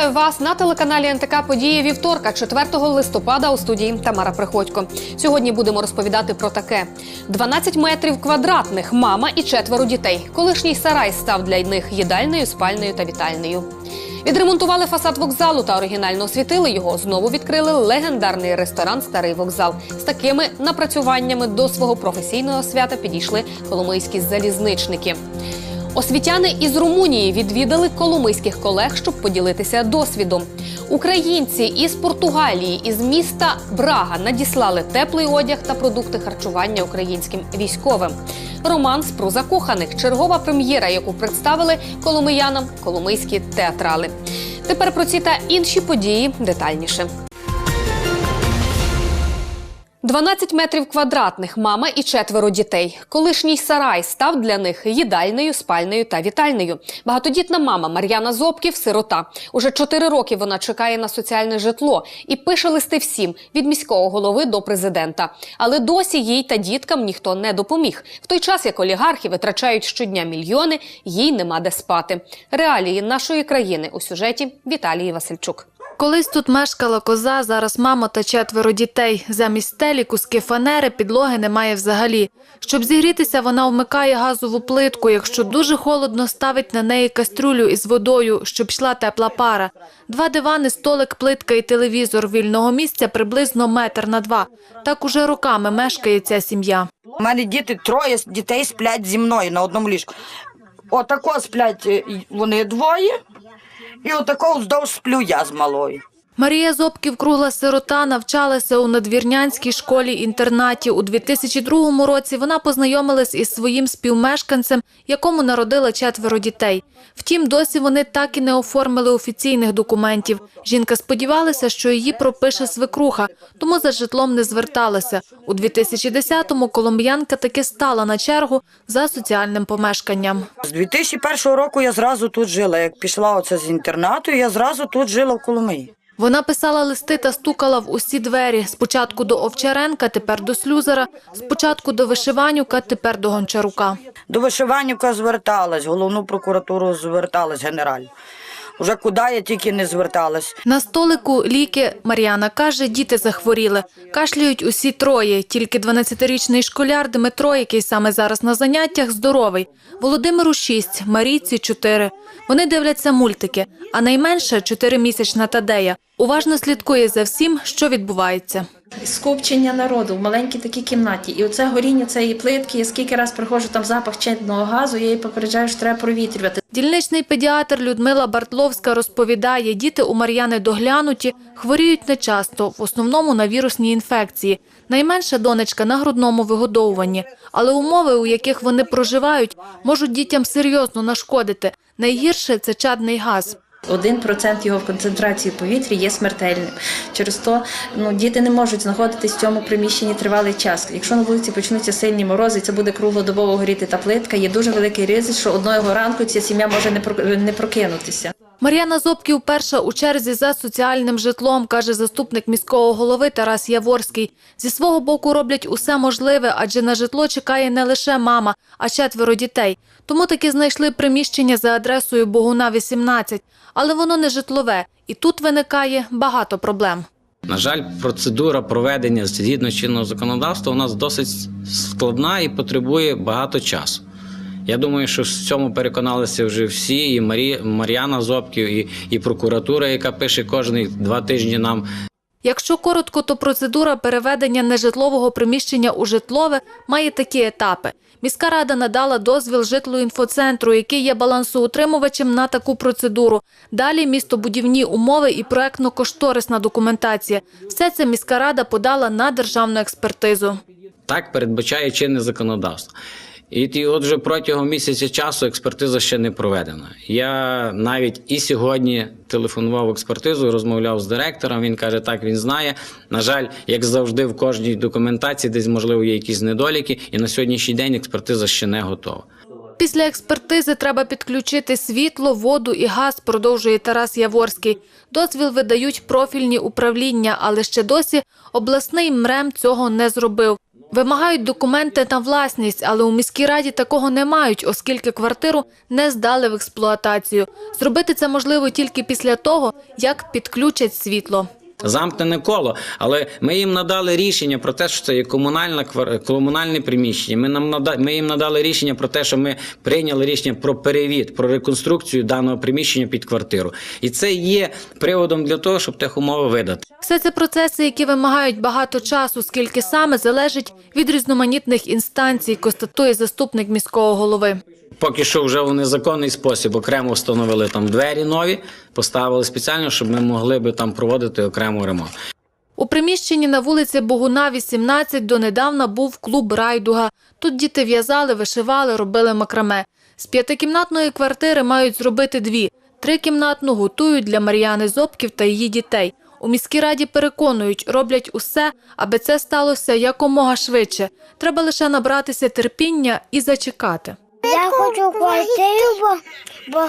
Вітаю вас на телеканалі НТК Події вівторка, 4 листопада у студії Тамара Приходько. Сьогодні будемо розповідати про таке: 12 метрів квадратних, мама і четверо дітей. Колишній сарай став для них їдальною, спальною та вітальною. Відремонтували фасад вокзалу та оригінально освітили його. Знову відкрили легендарний ресторан Старий вокзал. З такими напрацюваннями до свого професійного свята підійшли коломийські залізничники. Освітяни із Румунії відвідали коломийських колег, щоб поділитися досвідом. Українці із Португалії із міста Брага надіслали теплий одяг та продукти харчування українським військовим. Роман про закоханих чергова прем'єра, яку представили коломиянам коломийські театрали. Тепер про ці та інші події детальніше. 12 метрів квадратних, мама і четверо дітей. Колишній сарай став для них їдальною, спальною та вітальною. Багатодітна мама Мар'яна Зобків сирота. Уже 4 роки вона чекає на соціальне житло і пише листи всім від міського голови до президента. Але досі їй та діткам ніхто не допоміг. В той час, як олігархи витрачають щодня мільйони, їй нема де спати. Реалії нашої країни у сюжеті Віталії Васильчук. Колись тут мешкала коза, зараз мама та четверо дітей. Замість стелі, куски фанери, підлоги немає взагалі. Щоб зігрітися, вона вмикає газову плитку. Якщо дуже холодно, ставить на неї кастрюлю із водою, щоб йшла тепла пара. Два дивани, столик, плитка і телевізор. Вільного місця приблизно метр на два. Так уже роками мешкає ця сім'я. У мене діти, троє дітей сплять зі мною на одному ліжку. Отако сплять е, вони двоє, і отако вздовж сплю я з малою. Марія Зобків, кругла сирота, навчалася у надвірнянській школі-інтернаті. У 2002 році вона познайомилась із своїм співмешканцем, якому народила четверо дітей. Втім, досі вони так і не оформили офіційних документів. Жінка сподівалася, що її пропише свекруха, тому за житлом не зверталася. У 2010-му коломбіянка таки стала на чергу за соціальним помешканням. З 2001 року я зразу тут жила. Як пішла оце з інтернату, я зразу тут жила в Коломиї. Вона писала листи та стукала в усі двері. Спочатку до Овчаренка, тепер до Слюзера, спочатку до Вишиванюка, тепер до Гончарука. До вишиванника зверталась, головну прокуратуру зверталась генераль. Уже куди я тільки не зверталась. На столику ліки Мар'яна каже, діти захворіли. Кашляють усі троє. Тільки 12-річний школяр Дмитро, який саме зараз на заняттях, здоровий. Володимиру 6, Марійці 4. Вони дивляться мультики, а найменше 4-місячна Тадея. Уважно слідкує за всім, що відбувається. скупчення народу в маленькій такій кімнаті. І оце горіння цієї плитки, я скільки раз приходжу там запах чинного газу, я її попереджаю, що треба провітрювати. Дільничний педіатр Людмила Бартловська розповідає, діти у Мар'яни доглянуті, хворіють нечасто, в основному на вірусні інфекції. Найменша донечка на грудному вигодовуванні. Але умови, у яких вони проживають, можуть дітям серйозно нашкодити. Найгірше – це чадний газ. Один процент його в концентрації в повітрі є смертельним. Через то ну, діти не можуть знаходитись в цьому приміщенні тривалий час. Якщо на вулиці почнуться сильні морози, це буде круглодобово горіти та плитка. Є дуже великий ризик, що одного ранку ця сім'я може не прокинутися. Мар'яна Зобків перша у черзі за соціальним житлом, каже заступник міського голови Тарас Яворський. Зі свого боку роблять усе можливе, адже на житло чекає не лише мама, а четверо дітей. Тому таки знайшли приміщення за адресою Богуна 18. Але воно не житлове, і тут виникає багато проблем. На жаль, процедура проведення згідно чинного законодавства у нас досить складна і потребує багато часу. Я думаю, що в цьому переконалися вже всі, і Марі, Мар'яна Зобків, і, і прокуратура, яка пише кожні два тижні нам Якщо коротко, то процедура переведення нежитлового приміщення у житлове має такі етапи. Міська рада надала дозвіл житлоінфоцентру, який є балансоутримувачем на таку процедуру. Далі містобудівні умови і проектно-кошторисна документація. Все це міська рада подала на державну експертизу. Так передбачає чинне законодавство. І ті, отже, протягом місяця часу експертиза ще не проведена. Я навіть і сьогодні телефонував експертизу, розмовляв з директором. Він каже, так він знає. На жаль, як завжди, в кожній документації десь можливо є якісь недоліки, і на сьогоднішній день експертиза ще не готова. Після експертизи треба підключити світло, воду і газ, продовжує Тарас Яворський. Дозвіл видають профільні управління, але ще досі обласний МРЕМ цього не зробив. Вимагають документи на власність, але у міській раді такого не мають, оскільки квартиру не здали в експлуатацію. Зробити це можливо тільки після того, як підключать світло. Замкнене коло, але ми їм надали рішення про те, що це є комунальна комунальне приміщення. Ми нам нада... ми їм надали рішення про те, що ми прийняли рішення про перевід, про реконструкцію даного приміщення під квартиру. І це є приводом для того, щоб техумови видати. Все це процеси, які вимагають багато часу, скільки саме залежить від різноманітних інстанцій, констатує заступник міського голови. Поки що вже в незаконний спосіб окремо встановили там двері нові, поставили спеціально, щоб ми могли би там проводити окремо ремонт. У приміщенні на вулиці Богуна, 18, донедавна був клуб Райдуга. Тут діти в'язали, вишивали, робили макраме. З п'ятикімнатної квартири мають зробити дві. Трикімнатну готують для Мар'яни Зобків та її дітей. У міській раді переконують, роблять усе, аби це сталося якомога швидше. Треба лише набратися терпіння і зачекати. Я хочу квартиру, бо, бо,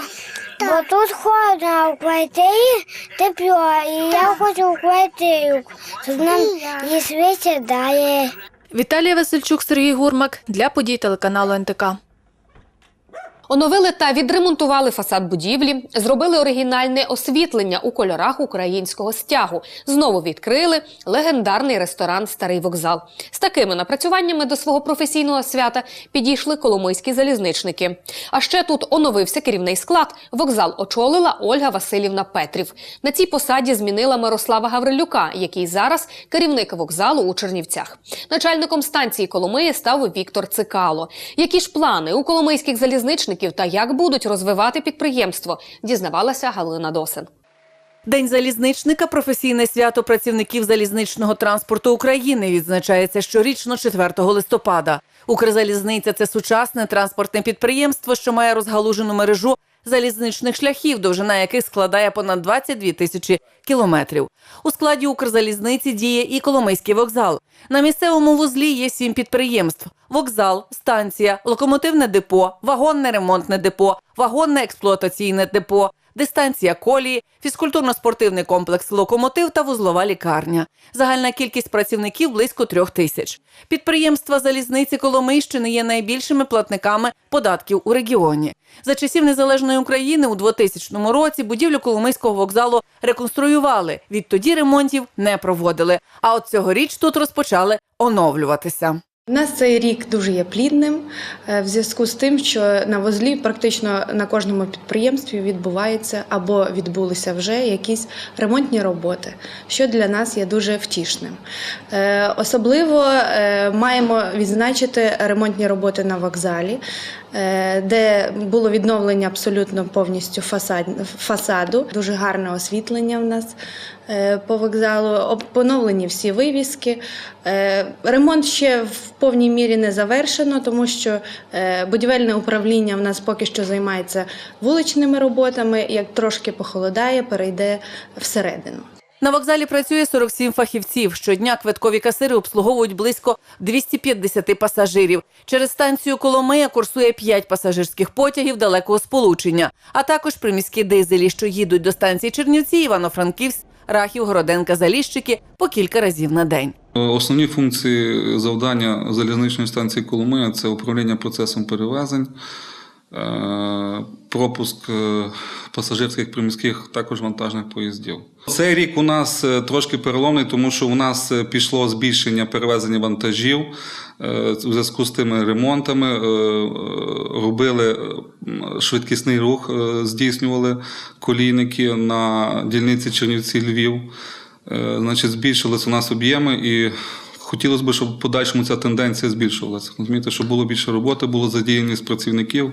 бо тут холодно, а в квартирі тепло. І я хочу квартиру, щоб нам її швидше дає. Віталія Васильчук, Сергій Гурмак для подій телеканалу НТК. Оновили та відремонтували фасад будівлі, зробили оригінальне освітлення у кольорах українського стягу. Знову відкрили легендарний ресторан Старий вокзал. З такими напрацюваннями до свого професійного свята підійшли коломийські залізничники. А ще тут оновився керівний склад. Вокзал очолила Ольга Васильівна Петрів. На цій посаді змінила Мирослава Гаврилюка, який зараз керівник вокзалу у Чернівцях. Начальником станції Коломиї став Віктор Цикало. Які ж плани у коломийських залізничників та як будуть розвивати підприємство, дізнавалася Галина Досин. День залізничника професійне свято працівників залізничного транспорту України відзначається щорічно 4 листопада. Укрзалізниця це сучасне транспортне підприємство, що має розгалужену мережу залізничних шляхів, довжина яких складає понад 22 тисячі кілометрів. У складі Укрзалізниці діє і Коломийський вокзал. На місцевому вузлі є сім підприємств: вокзал, станція, локомотивне депо, вагонне ремонтне депо, вагонне експлуатаційне депо. Дистанція колії, фізкультурно-спортивний комплекс локомотив та вузлова лікарня. Загальна кількість працівників близько трьох тисяч. Підприємства залізниці Коломийщини є найбільшими платниками податків у регіоні. За часів незалежної України у 2000 році будівлю Коломийського вокзалу реконструювали. Відтоді ремонтів не проводили. А от цьогоріч тут розпочали оновлюватися. У нас цей рік дуже є плідним е, в зв'язку з тим, що на вузлі практично на кожному підприємстві відбувається або відбулися вже якісь ремонтні роботи, що для нас є дуже втішним. Е, Особливо е, маємо відзначити ремонтні роботи на вокзалі, де було відновлення абсолютно повністю фасад, фасаду, дуже гарне освітлення в нас е, по вокзалу, поновлені всі вивіски. Е, Ремонт ще в повній мірі не завершено, тому що е, будівельне управління в нас поки що займається вуличними роботами. Як трошки похолодає, перейде всередину. На вокзалі працює 47 фахівців. Щодня квиткові касири обслуговують близько 250 пасажирів. Через станцію Коломия курсує 5 пасажирських потягів далекого сполучення, а також приміські дизелі, що їдуть до станції Чернівці, Івано-Франківськ, Рахів, Городенка, Заліщики по кілька разів на день. Основні функції завдання залізничної станції Коломия це управління процесом перевезень, е, пропуск е, пасажирських приміських також вантажних поїздів. Цей рік у нас е, трошки переломний, тому що у нас е, пішло збільшення перевезення вантажів е, у зв'язку з тими ремонтами. е, е, Робили е, швидкісний рух, е, здійснювали колійники на дільниці Чернівці Львів. Е, Значить, збільшились у нас об'єми і хотілося б, щоб в подальшому ця тенденція збільшувалася. Розумієте, щоб було більше роботи, було задіяність працівників,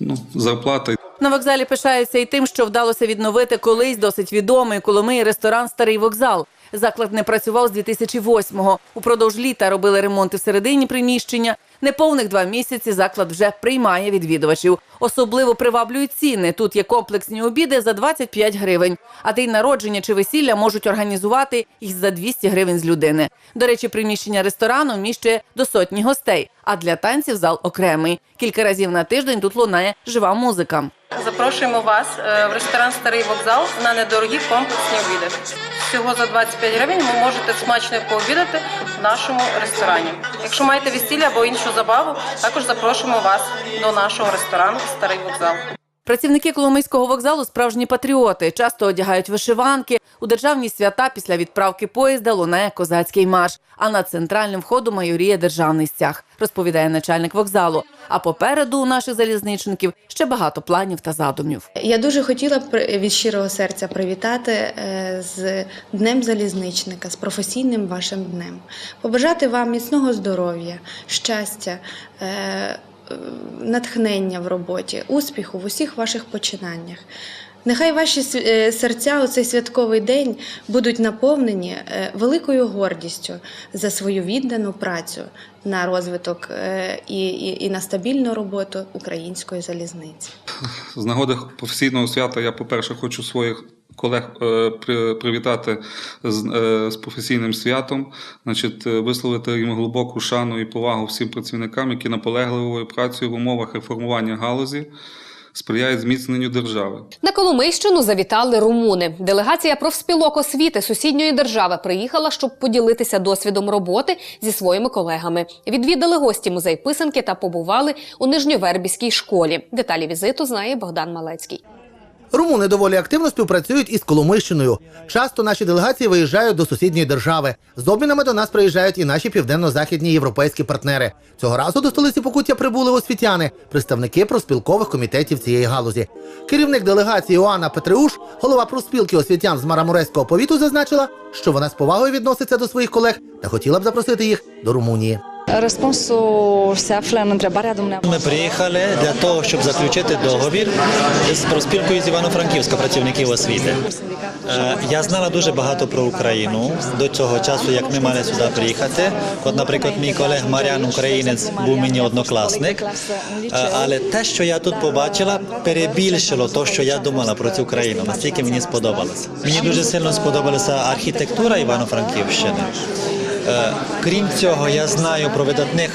ну, зарплата. На вокзалі пишаються і тим, що вдалося відновити колись досить відомий коломий ресторан Старий вокзал. Заклад не працював з 2008-го. Упродовж літа робили ремонти всередині приміщення. Неповних два місяці заклад вже приймає відвідувачів. Особливо приваблюють ціни. Тут є комплексні обіди за 25 гривень. А день народження чи весілля можуть організувати їх за 200 гривень з людини. До речі, приміщення ресторану вміщує до сотні гостей, а для танців зал окремий. Кілька разів на тиждень тут лунає жива музика. Запрошуємо вас е, в ресторан Старий вокзал на недорогі комплексні обіди. Всього за 25 гривень ви можете смачно пообідати в нашому ресторані. Якщо маєте весілля або іншу забаву, також запрошуємо вас до нашого ресторану Старий вокзал. Працівники Коломийського вокзалу справжні патріоти, часто одягають вишиванки. У державні свята після відправки поїзда лунає козацький марш, а над центральним входом майоріє державний стяг, розповідає начальник вокзалу. А попереду у наших залізничників ще багато планів та задумів. Я дуже хотіла б від щирого серця привітати е, з Днем залізничника, з професійним вашим днем. Побажати вам міцного здоров'я, щастя, е, натхнення в роботі, успіху в усіх ваших починаннях. Нехай ваші е, серця у цей святковий день будуть наповнені е, великою гордістю за свою віддану працю на розвиток е, і, і, і на стабільну роботу української залізниці. З нагоди професійного свята я, по-перше, хочу своїх колег е, привітати з, е, з професійним святом, значить, е, висловити їм глибоку шану і повагу всім працівникам, які наполегливою працею в умовах реформування галузі сприяють зміцненню держави. На Коломийщину завітали румуни. Делегація профспілок освіти сусідньої держави приїхала, щоб поділитися досвідом роботи зі своїми колегами. Відвідали гості музей писанки та побували у Нижньовербіській школі. Деталі візиту знає Богдан Малецький. Румуни доволі активно співпрацюють із Коломийщиною. Часто наші делегації виїжджають до сусідньої держави. З обмінами до нас приїжджають і наші південно-західні європейські партнери. Цього разу до столиці Покуття прибули освітяни, представники профспілкових комітетів цієї галузі. Керівник делегації Оана Петреуш, голова профспілки освітян з Марамурецького повіту, зазначила, що вона з повагою відноситься до своїх колег та хотіла б запросити їх до Румунії. Răspunsul se află în întrebarea dumneavoastră. Ми приїхали для того, щоб заключити договір з проспілкою з Івано-Франківська працівників освіти. Е, Я знала дуже багато про Україну до цього часу, як ми мали сюди приїхати. От, наприклад, мій колег Маріан, українець, був мені однокласник. Е, Але те, що я тут побачила, перебільшило те, що я думала про цю країну. Настільки мені сподобалося. Мені дуже сильно сподобалася архітектура Івано-Франківщини. Е, Крім цього, я знаю про видатних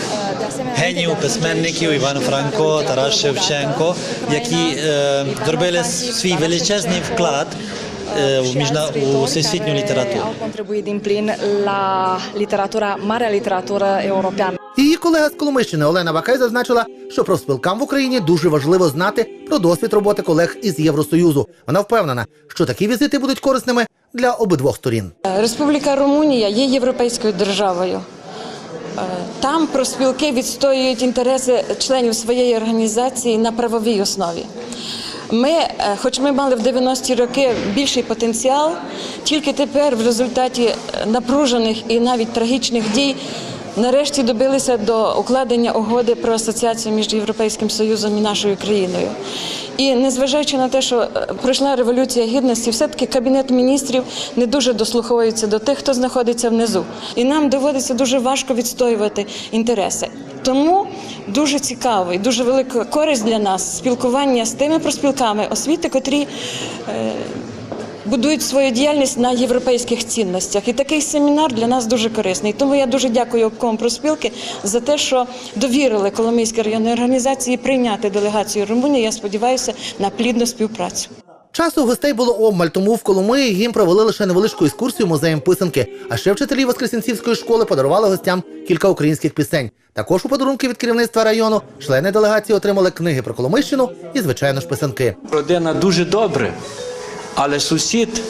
геніїв, письменників Іван Франко, Тарас Шевченко, які е, зробили свій величезний вклад marea literatură europeană. Її колега з Коломийщини Олена Бакай зазначила, що профспілкам в Україні дуже важливо знати про досвід роботи колег із Євросоюзу. Вона впевнена, що такі візити будуть корисними для обидвох сторін. Республіка Румунія є європейською державою. Е, Там профспілки відстоюють інтереси членів своєї організації на правовій основі. Ми, е, хоч ми мали в 90-ті роки більший потенціал, тільки тепер, в результаті е, напружених і навіть трагічних дій, нарешті добилися до укладення угоди про асоціацію між Європейським Союзом і нашою країною. І незважаючи на те, що е, пройшла революція гідності, все-таки кабінет міністрів не дуже дослуховується до тих, хто знаходиться внизу. І нам доводиться дуже важко відстоювати інтереси. Тому дуже цікаво і дуже велика користь для нас спілкування з тими проспілками освіти, котрі е, будують свою діяльність на європейських цінностях. І такий семінар для нас дуже корисний. Тому я дуже дякую обкому проспілки за те, що довірили Коломийській районній організації прийняти делегацію Румунії. Я сподіваюся на плідну співпрацю. Часу гостей було обмаль, тому в Коломиї їм провели лише невеличку екскурсію музеєм писанки. А ще вчителі Воскресенцівської школи подарували гостям кілька українських пісень. Також у подарунки від керівництва району члени делегації отримали книги про Коломийщину і, звичайно ж, писанки. Родина дуже добре, але сусід,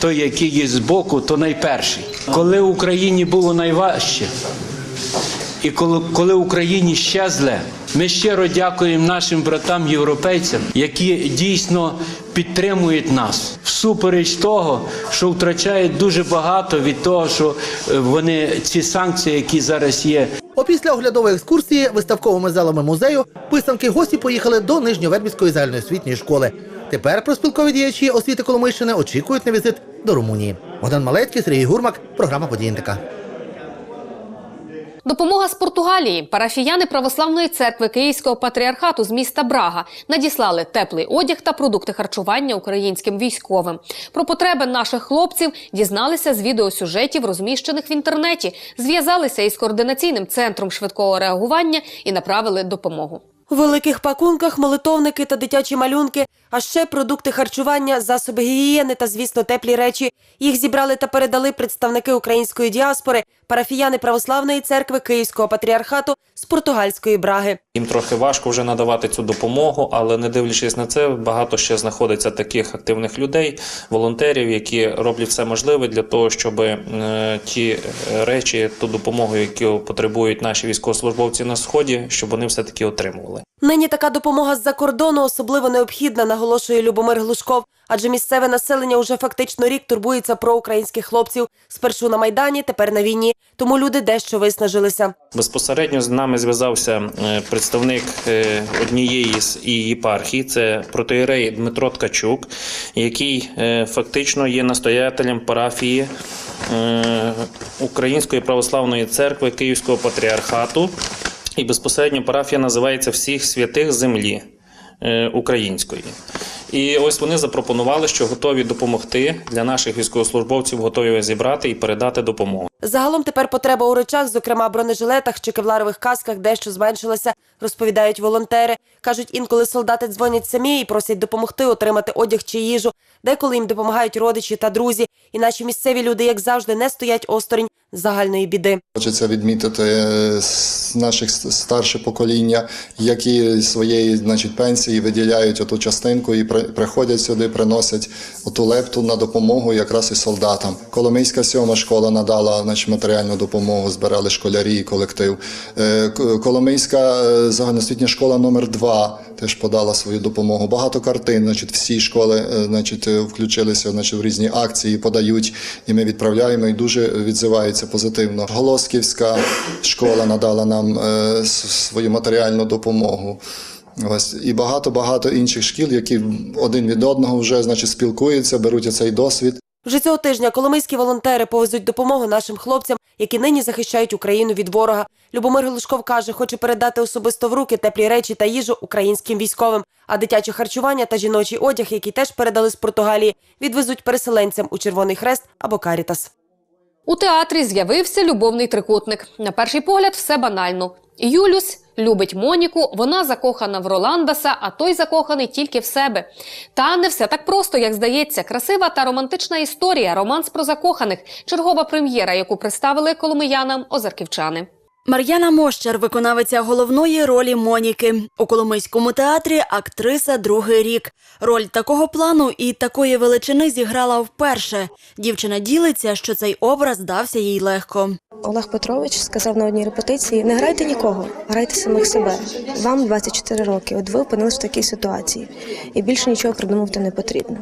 той, який є збоку, то найперший. Коли Україні було найважче, і коли, коли Україні ще зле, ми щиро дякуємо нашим братам європейцям, які дійсно підтримують нас всупереч того, що втрачають дуже багато від того, що е, вони ці санкції, які зараз є, Опісля оглядової екскурсії виставковими залами музею писанки гості поїхали до Нижньовербівської загальноосвітньої школи. Тепер проспілкові діячі освіти Коломийщини очікують на візит до Румунії. Богдан Малецький, Сергій Гурмак, програма «Події НТК». Допомога з Португалії. Парафіяни православної церкви Київського патріархату з міста Брага надіслали теплий одяг та продукти харчування українським військовим. Про потреби наших хлопців дізналися з відеосюжетів, розміщених в інтернеті, зв'язалися із координаційним центром швидкого реагування і направили допомогу. У великих пакунках молитовники та дитячі малюнки, а ще продукти харчування, засоби гігієни та, звісно, теплі речі. Їх зібрали та передали представники української діаспори, парафіяни православної церкви Київського патріархату з португальської браги. Їм трохи важко вже надавати цю допомогу, але не дивлячись на це, багато ще знаходиться таких активних людей, волонтерів, які роблять все можливе для того, щоб е, ті речі, ту допомогу, яку потребують наші військовослужбовці на сході, щоб вони все таки отримували. Нині така допомога з-за кордону особливо необхідна, наголошує Любомир Глушков. Адже місцеве населення уже фактично рік турбується про українських хлопців. Спершу на майдані, тепер на війні. Тому люди дещо виснажилися. Безпосередньо з нами зв'язався е, представник е, однієї з єпархій, це протоєрей Дмитро Ткачук, який е, фактично є настоятелем парафії Української православної церкви Київського патріархату. І безпосередньо парафія називається Всіх святих землі української. І ось вони запропонували, що готові допомогти для наших військовослужбовців, готові зібрати і передати допомогу. Загалом тепер потреба у речах, зокрема бронежилетах чи кевларових касках, дещо зменшилася, розповідають волонтери. Кажуть, інколи солдати дзвонять самі і просять допомогти отримати одяг чи їжу. Деколи їм допомагають родичі та друзі. І наші місцеві люди, як завжди, не стоять осторонь загальної біди. Хочеться відмітити е, наших старше покоління, які своєї значить, пенсії виділяють оту частинку і при- приходять сюди, приносять оту лепту на допомогу якраз і солдатам. Коломийська сьома школа надала значить, матеріальну допомогу, збирали школярі і колектив. Е, Коломийська е, загальноосвітня школа номер 2 теж подала свою допомогу. Багато картин, значить, всі школи е, значить, включилися значить, в різні акції, подають, і ми відправляємо, і дуже відзиваються позитивно. Голосківська школа надала нам свою матеріальну допомогу. Ось і багато багато інших шкіл, які один від одного вже значить спілкуються, беруть цей досвід. Вже цього тижня коломийські волонтери повезуть допомогу нашим хлопцям, які нині захищають Україну від ворога. Любомир Глушков каже, хоче передати особисто в руки теплі речі та їжу українським військовим. А дитяче харчування та жіночий одяг, який теж передали з Португалії, відвезуть переселенцям у Червоний Хрест або Карітас. У театрі з'явився любовний трикутник. На перший погляд, все банально. Юлюс любить Моніку, вона закохана в Роландаса, а той закоханий тільки в себе. Та не все так просто, як здається. Красива та романтична історія, романс про закоханих, чергова прем'єра, яку представили коломиянам озерківчани. Мар'яна Мощар, виконавиця головної ролі Моніки. У Коломийському театрі актриса другий рік. Роль такого плану і такої величини зіграла вперше. Дівчина ділиться, що цей образ дався їй легко. Олег Петрович сказав на одній репетиції: не грайте нікого, грайте самих себе. Вам 24 роки. От ви опинились в такій ситуації, і більше нічого придумувати не потрібно.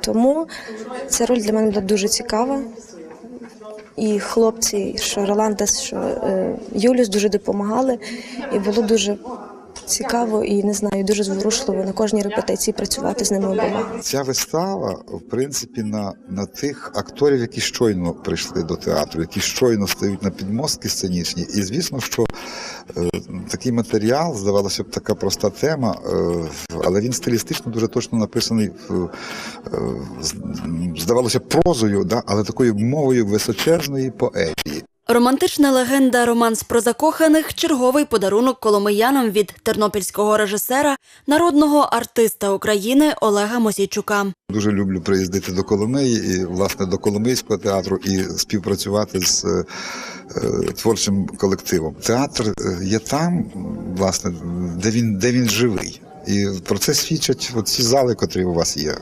Тому ця роль для мене була дуже цікава. І хлопці, що Роландес, що е, Юліус дуже допомагали, і було дуже цікаво і не знаю, дуже зворушливо на кожній репетиції працювати з ними обома. Ця вистава, в принципі, на, на тих акторів, які щойно прийшли до театру, які щойно стають на підмостки сценічні. І звісно, що е, такий матеріал, здавалося б, така проста тема, е, але він стилістично дуже точно написаний, е, е, здавалося, прозою, да, але такою мовою височезної поезії. Романтична легенда Романс про закоханих черговий подарунок коломиянам від тернопільського режисера, народного артиста України Олега Мосійчука. Дуже люблю приїздити до Коломиї і власне до Коломийського театру і співпрацювати з е, творчим колективом. Театр е, є там, власне, де він, де він живий. І про це свідчать ці зали, котрі у вас є.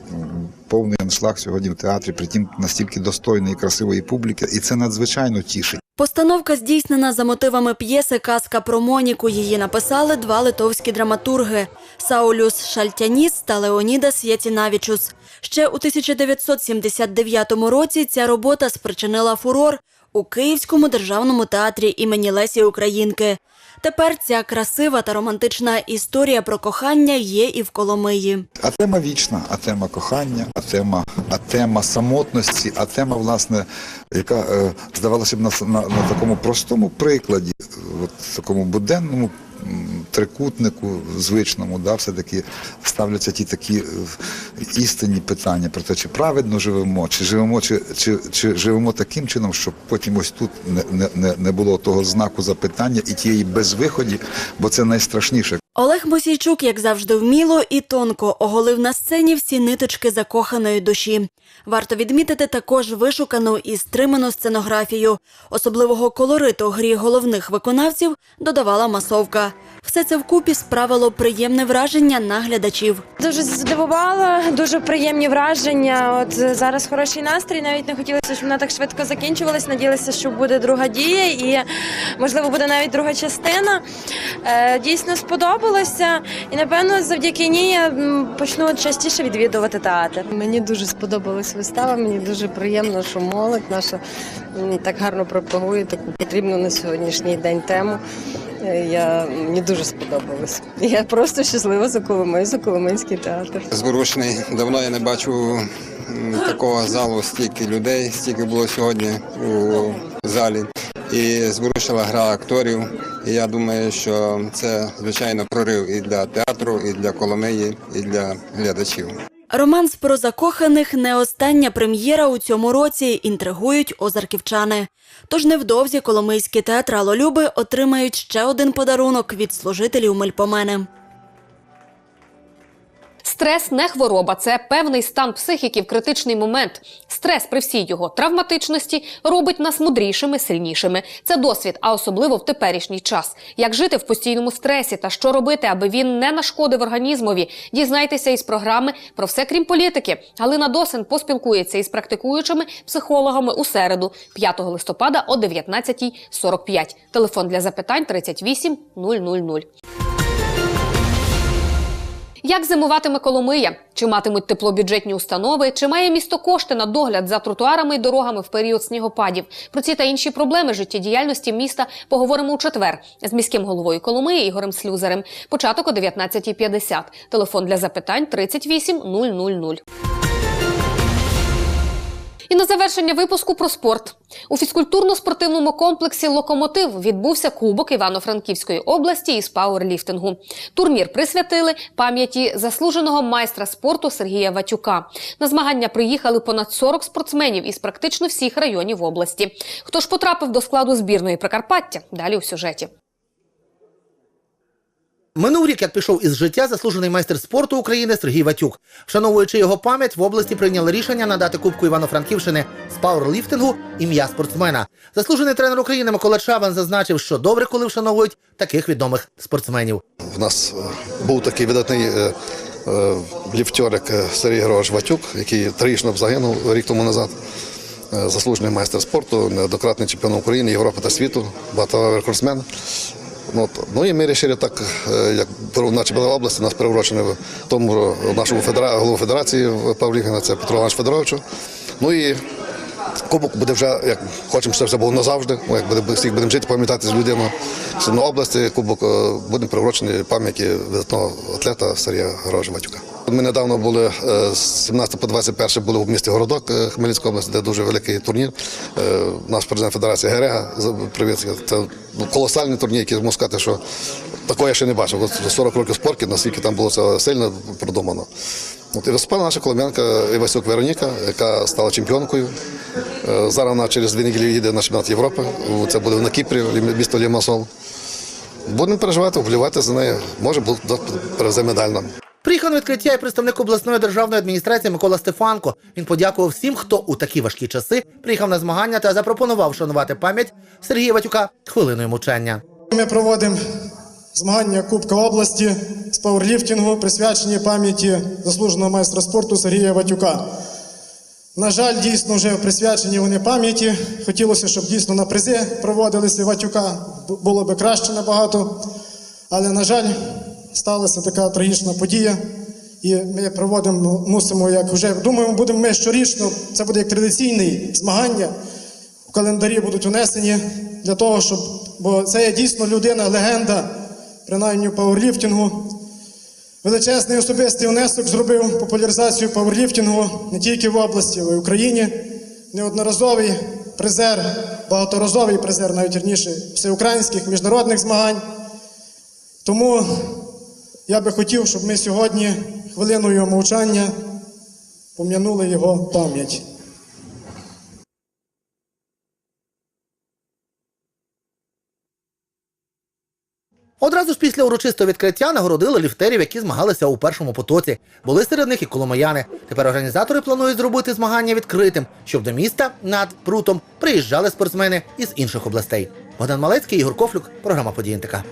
Повний аншлаг сьогодні в театрі, притім настільки достойної, красивої публіки, і це надзвичайно тішить. Постановка здійснена за мотивами п'єси Казка про Моніку. Її написали два литовські драматурги Саулюс Шальтяніс та Леонідас Яцінавічус. Ще у 1979 році ця робота спричинила фурор у Київському державному театрі імені Лесі Українки. Тепер ця красива та романтична історія про кохання є і в Коломиї. А тема вічна, а тема кохання, а тема, а тема самотності, а тема, власне, яка здавалася здавалося б на, на, на такому простому прикладі, е, от такому буденному трикутнику звичному, да, все-таки ставляться ті такі е, істинні питання про те, чи праведно живемо, чи живемо, чи, чи, чи живемо таким чином, щоб потім ось тут не, не, не, не було того знаку запитання і тієї безвиході, бо це найстрашніше. Олег Мосійчук, як завжди, вміло і тонко оголив на сцені всі ниточки закоханої душі. Варто відмітити також вишукану і стриману сценографію. Особливого колориту грі головних виконавців додавала масовка. Все це вкупі справило приємне враження на глядачів. Дуже здивувала, дуже приємні враження. От е, зараз хороший настрій. Навіть не хотілося, щоб вона так швидко закінчувалась. Надіялася, що буде друга дія, і можливо буде навіть друга частина. Е, Дійсно сподобалося, і напевно, завдяки ній я почну частіше відвідувати театр. Мені дуже сподобалась вистава. Мені дуже приємно, що молодь наша так гарно пропагує таку потрібну на сьогоднішній день тему. Е, Я мені дуже сподобалось. Я просто щаслива за Коломию, за Коломийський театр. Зворушений. Давно я не бачу такого залу, стільки людей, стільки було сьогодні у залі. І зворушила гра акторів. І я думаю, що це звичайно прорив і для театру, і для Коломиї, і для глядачів. Романс про закоханих не остання прем'єра у цьому році. Інтригують озарківчани. Тож невдовзі коломийські театралолюби отримають ще один подарунок від служителів Мельпомени. Стрес не хвороба, це певний стан психіки в критичний момент. Стрес при всій його травматичності робить нас мудрішими, сильнішими. Це досвід, а особливо в теперішній час. Як жити в постійному стресі та що робити, аби він не нашкодив організмові. Дізнайтеся із програми про все крім політики. Галина Досин поспілкується із практикуючими психологами у середу, 5 листопада о 19.45. Телефон для запитань 38 000. Як зимуватиме Коломия? Чи матимуть теплобюджетні установи? Чи має місто кошти на догляд за тротуарами і дорогами в період снігопадів? Про ці та інші проблеми життєдіяльності міста поговоримо у четвер з міським головою Коломиї Ігорем Слюзарем. Початок о 19.50. Телефон для запитань 38 000. І на завершення випуску про спорт. У фізкультурно-спортивному комплексі Локомотив відбувся Кубок Івано-Франківської області із пауерліфтингу. Турнір присвятили пам'яті заслуженого майстра спорту Сергія Ватюка. На змагання приїхали понад 40 спортсменів із практично всіх районів області. Хто ж потрапив до складу збірної Прикарпаття? Далі у сюжеті. Минув рік, як пішов із життя заслужений майстер спорту України Сергій Ватюк. Вшановуючи його пам'ять, в області прийняли рішення надати Кубку Івано-Франківщини з пауерліфтингу ім'я спортсмена. Заслужений тренер України Микола Чаван зазначив, що добре, коли вшановують таких відомих спортсменів. В нас е, був такий видатний е, е, ліфтьорик Сергій Григорович Ватюк, який трагічно загинув рік тому назад. Заслужений майстер спорту, неоднократний чемпіон України, Європи та світу, багаторекордсмен. Ну, от, ну і ми вирішили так, е, як наче була область, нас приурочено в тому нашому федера... голову федерації Павлігана, це Петро Іванович Федоровичу. Ну і Кубок буде вже, як хочемо, щоб це було назавжди. Ну, як буде всіх будемо жити, пам'ятати з людьми. Сильно області кубок будемо буде приурочений пам'яті видатного атлета Сергія Грожа Матюка. Ми недавно були е, з 17 по 21 були в місті Городок е, Хмельницької області, де дуже великий турнір. Е, Наш президент Федерації Герега привіз. Це колосальний турнір, який можу сказати, що такого я ще не бачив. От 40 років спорту, наскільки там було це сильно продумано. От і виступала наша колом'янка Івасюк Вероніка, яка стала чемпіонкою. Зараз вона через дві неділі їде на чемпіонат Європи. Це буде на Кіпрі, місто Лімасол. Будемо переживати, вболівати за нею. Може, до- медаль нам. Приїхав на відкриття і представник обласної державної адміністрації Микола Стефанко. Він подякував всім, хто у такі важкі часи приїхав на змагання та запропонував шанувати пам'ять Сергія Ватюка хвилиною мовчання. Ми проводимо змагання Кубка області з пауерліфтингу, присвячені пам'яті заслуженого майстра спорту Сергія Ватюка. На жаль, дійсно вже присвячені вони пам'яті. Хотілося, щоб дійсно на призи проводилися Ватюка. Було би краще набагато. Але, на жаль, сталася така трагічна подія. І ми проводимо, мусимо, як вже думаємо, будемо ми щорічно, це буде як традиційне змагання в календарі будуть внесені для того, щоб. Бо це є дійсно людина, легенда, принаймні пауерліфтингу. Величезний особистий внесок зробив популяризацію пауерліфтингу не тільки в області, але й в Україні. Неодноразовий призер, багаторазовий призер, навіть вірніше, всеукраїнських міжнародних змагань. Тому я би хотів, щоб ми сьогодні хвилиною мовчання пом'янули його пам'ять. Одразу ж після урочистого відкриття нагородили ліфтерів, які змагалися у першому потоці. Були серед них і коломияни. Тепер організатори планують зробити змагання відкритим, щоб до міста над прутом приїжджали спортсмени із інших областей. Богдан Малецький, Ігор Кофлюк, програма «Події НТК».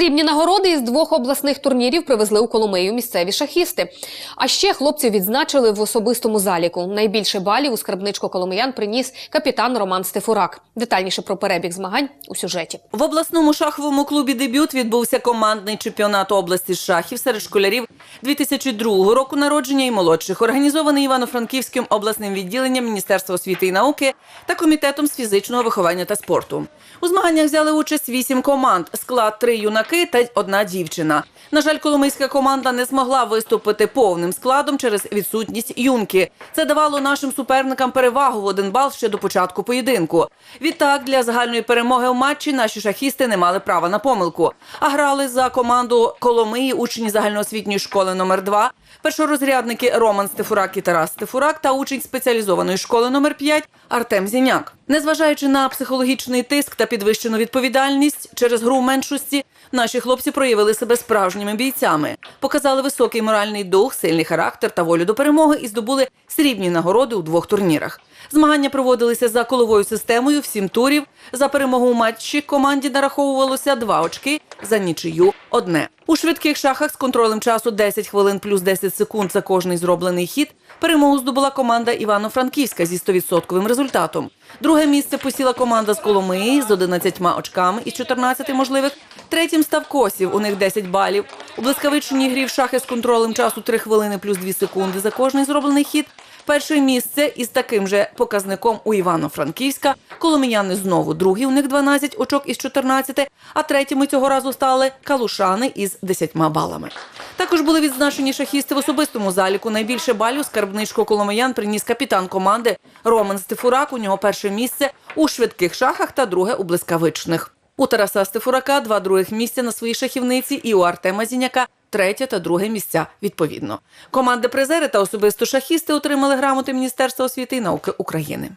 Срібні нагороди із двох обласних турнірів привезли у Коломию місцеві шахісти. А ще хлопців відзначили в особистому заліку. Найбільше балів у скарбничку коломиян приніс капітан Роман Стефурак. Детальніше про перебіг змагань у сюжеті. В обласному шаховому клубі дебют відбувся командний чемпіонат області шахів серед школярів 2002 року народження і молодших, організований Івано-Франківським обласним відділенням Міністерства освіти і науки та комітетом з фізичного виховання та спорту. У змаганнях взяли участь вісім команд, склад три юнаки та одна дівчина. На жаль, коломийська команда не змогла виступити повним складом через відсутність юнки. Це давало нашим суперникам перевагу в один бал ще до початку поєдинку. Відтак, для загальної перемоги в матчі наші шахісти не мали права на помилку, а грали за команду Коломиї учні загальноосвітньої школи номер 2 першорозрядники Роман Стефурак і Тарас Стефурак та учень спеціалізованої школи номер 5 Артем Зіняк. Незважаючи на психологічний тиск та підвищену відповідальність через гру меншості, наші хлопці проявили себе справжніми бійцями, показали високий моральний дух, сильний характер та волю до перемоги і здобули срібні нагороди у двох турнірах. Змагання проводилися за коловою системою в сім турів. За перемогу у матчі команді нараховувалося два очки, за нічию одне. У швидких шахах з контролем часу 10 хвилин плюс 10 секунд за кожний зроблений хід. Перемогу здобула команда Івано-Франківська зі 100% результатом. Друге місце посіла команда з Коломиї з 11 очками із 14 можливих. Третім став Косів, у них 10 балів. У блискавичній грі в шахи з контролем часу 3 хвилини плюс 2 секунди за кожний зроблений хід. Перше місце із таким же показником у Івано-Франківська. Коломияни знову другі, у них 12 очок із 14, а третіми цього разу стали калушани із 10 балами. Також були відзначені шахісти в особистому заліку. Найбільше балів скарбничку Коломиян приніс капітан команди Роман Стефурак. У нього перше місце у швидких шахах та друге у блискавичних. У Тараса Стефурака два других місця на своїй шахівниці і у Артема Зіняка третє та друге місця відповідно. Команди призери та особисто шахісти отримали грамоти Міністерства освіти і науки України.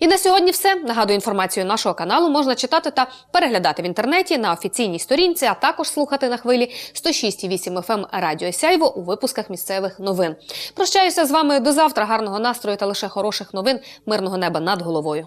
І на сьогодні все. Нагадую, інформацію нашого каналу можна читати та переглядати в інтернеті на офіційній сторінці, а також слухати на хвилі 106,8 FM Радіо Сяйво у випусках місцевих новин. Прощаюся з вами до завтра. Гарного настрою та лише хороших новин, мирного неба над головою.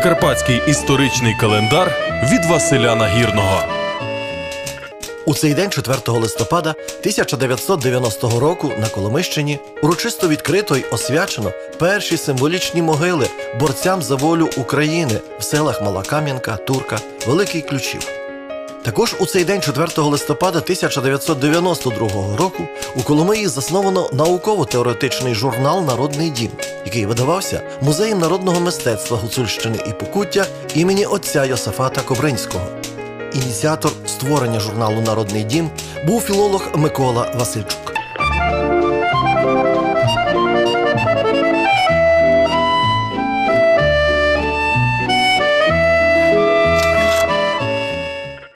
Прикарпатський історичний календар від Василя Нагірного. У цей день, 4 листопада 1990 року, на Коломищині урочисто відкрито й освячено перші символічні могили борцям за волю України в селах Мала Кам'янка, Турка, Великий Ключів. Також у цей день, 4 листопада 1992 року, у Коломиї засновано науково-теоретичний журнал Народний дім, який видавався музеєм народного мистецтва Гуцульщини і Покуття імені отця Йосифата Кобринського. Ініціатор створення журналу Народний дім був філолог Микола Васильчук.